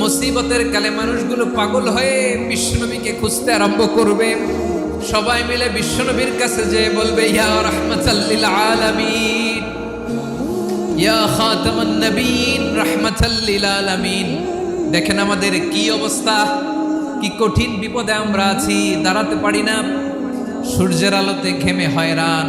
মুসিবতের কালে মানুষগুলো পাগল হয়ে বিশ্বনবীকে খুঁজতে আরম্ভ করবে। সবাই মিলে বিশ্বনবীর কাছে যে বলবে, ইয়া রহমাতাল্লিল আলামিন, ইয়া খাতামান নবীন, রহমাতাল্লিল আলামিন। দেখেন আমাদের কি অবস্থা, কি কঠিন বিপদে আমরা আছি, দাঁড়াতে পারি না। সূর্যের আলোতে ঘেমে হয়রান।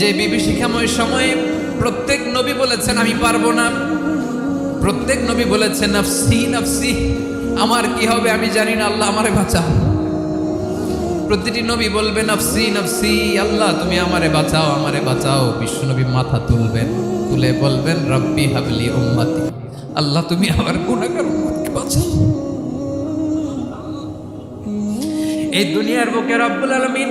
যে বিভীষিকাময় সময়ে প্রত্যেক নবী বলেছেন, আমি পারব না। প্রত্যেক নবী বলেছেন, নফসি নফসি, আমার কি হবে আমি জানি না, আল্লাহ আমারে বাঁচাও। প্রতিটি নবী বলবে, নফসি নফসি, আল্লাহ, তুমি আমারে বাঁচাও আমারে বাঁচাও। বিশ্বনবী মাথা তুলবেন, তুলে বলবেন, রব্বি হাবলি উম্মতি, আল্লাহ, তুমি আমার গুণাগার বাঁচাও। এই দুনিয়ার বুকে রব্বুল আলমিন